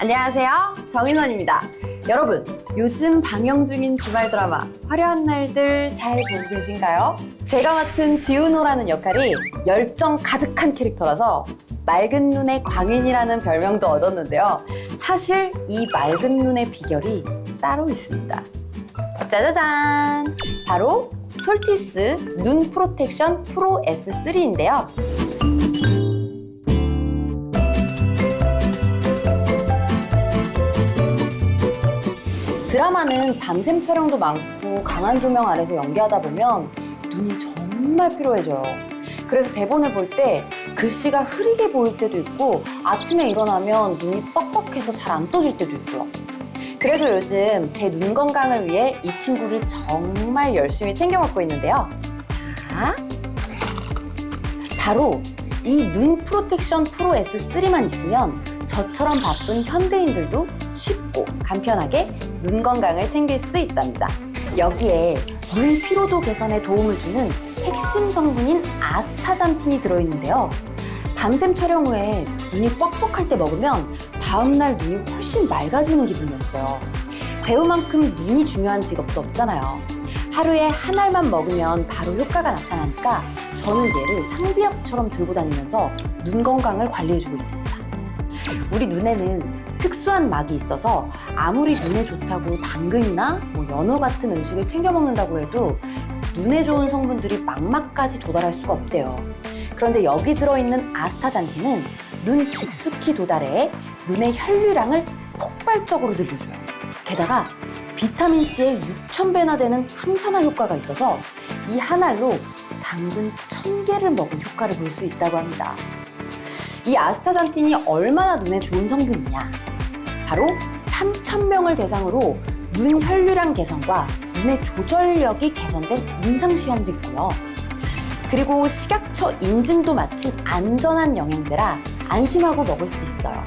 안녕하세요. 정인원입니다. 여러분, 요즘 방영 중인 주말 드라마 화려한 날들 잘 보고 계신가요? 제가 맡은 지훈호라는 역할이 열정 가득한 캐릭터라서 맑은 눈의 광인이라는 별명도 얻었는데요. 사실 이 맑은 눈의 비결이 따로 있습니다. 짜자잔! 바로 솔티스 눈 프로텍션 프로 S3인데요. 드라마는 밤샘 촬영도 많고 강한 조명 아래서 연기하다 보면 눈이 정말 피로해져요. 그래서 대본을 볼 때 글씨가 흐리게 보일 때도 있고 아침에 일어나면 눈이 뻑뻑해서 잘 안 떠질 때도 있고요. 그래서 요즘 제 눈 건강을 위해 이 친구를 정말 열심히 챙겨 먹고 있는데요. 자, 바로 이 눈 프로텍션 프로 S3만 있으면 저처럼 바쁜 현대인들도 쉽고 간편하게 눈 건강을 챙길 수 있답니다. 여기에 눈 피로도 개선에 도움을 주는 핵심 성분인 아스타잔틴이 들어있는데요. 밤샘 촬영 후에 눈이 뻑뻑할 때 먹으면 다음날 눈이 훨씬 맑아지는 기분이었어요. 배우만큼 눈이 중요한 직업도 없잖아요. 하루에 한 알만 먹으면 바로 효과가 나타나니까 저는 얘를 상비약처럼 들고 다니면서 눈 건강을 관리해주고 있습니다. 우리 눈에는 특수한 막이 있어서 아무리 눈에 좋다고 당근이나 뭐 연어 같은 음식을 챙겨 먹는다고 해도 눈에 좋은 성분들이 망막까지 도달할 수가 없대요. 그런데 여기 들어있는 아스타잔틴은 눈 깊숙이 도달해 눈의 혈류량을 폭발적으로 늘려줘요. 게다가 비타민 C의 6,000배나 되는 항산화 효과가 있어서 이 한 알로 당근 1,000개를 먹은 효과를 볼 수 있다고 합니다. 이 아스타잔틴이 얼마나 눈에 좋은 성분이냐? 바로 3,000명을 대상으로 눈 혈류량 개선과 눈의 조절력이 개선된 임상시험도 있고요. 그리고 식약처 인증도 마친 안전한 영양제라 안심하고 먹을 수 있어요.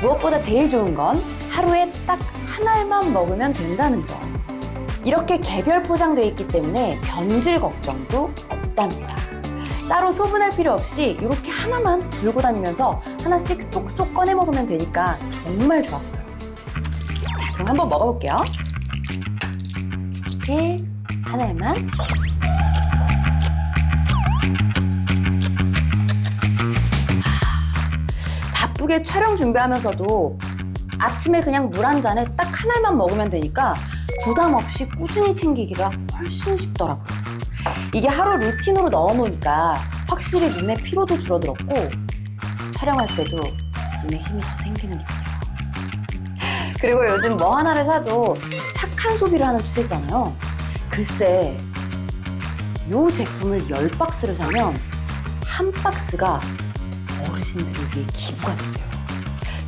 무엇보다 제일 좋은 건 하루에 딱 한 알만 먹으면 된다는 점. 이렇게 개별 포장되어 있기 때문에 변질 걱정도 없답니다. 따로 소분할 필요 없이 이렇게 하나만 들고 다니면서 하나씩 쏙쏙 꺼내 먹으면 되니까 정말 좋았어요. 자, 그럼 한번 먹어볼게요. 이렇게 한 알만. 바쁘게 촬영 준비하면서도 아침에 그냥 물 한 잔에 딱한 알만 먹으면 되니까 부담 없이 꾸준히 챙기기가 훨씬 쉽더라고요. 이게 하루 루틴으로 넣어놓으니까 확실히 눈의 피로도 줄어들었고 촬영할 때도 눈에 힘이 더 생기는 기분이에요. 그리고 요즘 뭐 하나를 사도 착한 소비를 하는 추세잖아요. 글쎄, 요 제품을 10박스를 사면 한 박스가 어르신들을 위해 기부가 된대요.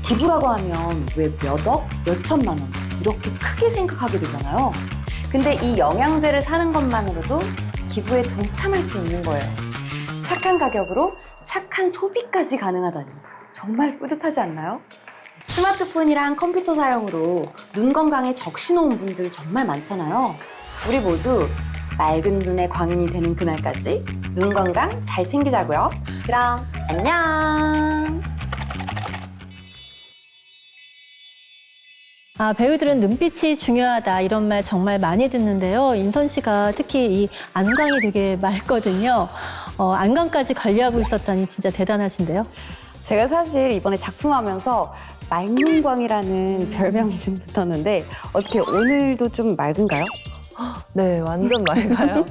기부라고 하면 왜 몇 억, 몇 천만 원 이렇게 크게 생각하게 되잖아요. 근데 이 영양제를 사는 것만으로도 기부에 동참할 수 있는 거예요. 착한 가격으로 착한 소비까지 가능하다니 정말 뿌듯하지 않나요? 스마트폰이랑 컴퓨터 사용으로 눈 건강에 적신호운 분들 정말 많잖아요. 우리 모두 맑은 눈의 광인이 되는 그날까지 눈 건강 잘 챙기자고요. 그럼 안녕. 아, 배우들은 눈빛이 중요하다 이런 말 정말 많이 듣는데요. 인선 씨가 특히 이 안광이 되게 맑거든요. 어, 안광까지 관리하고 있었다니 진짜 대단하신데요. 제가 사실 이번에 작품하면서 맑눈광이라는 별명이 좀 붙었는데 어떻게 오늘도 좀 맑은가요? 네, 완전 맑아요.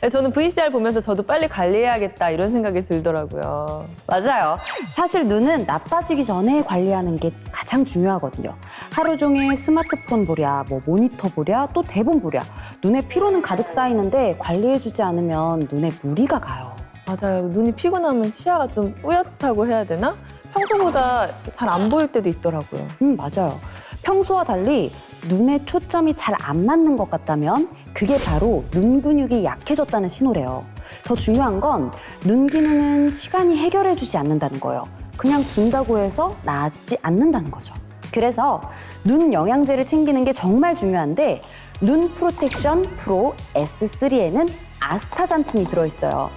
네, 저는 VCR 보면서 저도 빨리 관리해야겠다 이런 생각이 들더라고요. 맞아요. 사실 눈은 나빠지기 전에 관리하는 게 가장 중요하거든요. 하루 종일 스마트폰 보랴, 뭐 모니터 보랴, 또 대본 보랴. 눈에 피로는 가득 쌓이는데 관리해주지 않으면 눈에 무리가 가요. 맞아요. 눈이 피곤하면 시야가 좀 뿌옇다고 해야 되나? 평소보다 잘 안 보일 때도 있더라고요. 음, 맞아요. 평소와 달리 눈에 초점이 잘 안 맞는 것 같다면 그게 바로 눈 근육이 약해졌다는 신호래요. 더 중요한 건 눈 기능은 시간이 해결해주지 않는다는 거예요. 그냥 둔다고 해서 나아지지 않는다는 거죠. 그래서 눈 영양제를 챙기는 게 정말 중요한데 눈 프로텍션 프로 S3에는 아스타잔틴이 들어있어요.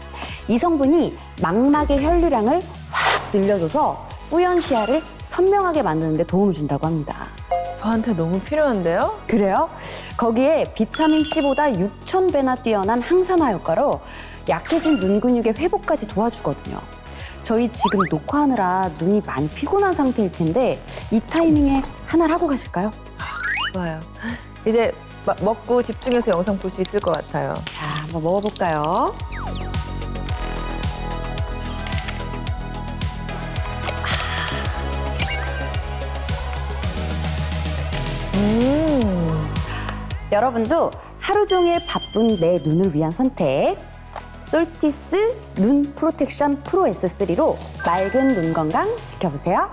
이 성분이 망막의 혈류량을 확 늘려줘서 뿌연 시야를 선명하게 만드는 데 도움을 준다고 합니다. 저한테 너무 필요한데요? 그래요? 거기에 비타민 C보다 6,000배나 뛰어난 항산화 효과로 약해진 눈 근육의 회복까지 도와주거든요. 저희 지금 녹화하느라 눈이 많이 피곤한 상태일 텐데 이 타이밍에 하나를 하고 가실까요? 좋아요. 이제 마- 먹고 집중해서 영상 볼 수 있을 것 같아요. 자, 한번 먹어볼까요? 여러분도 하루 종일 바쁜 내 눈을 위한 선택. 솔티스 눈 프로텍션 프로 S3로 맑은 눈 건강 지켜보세요.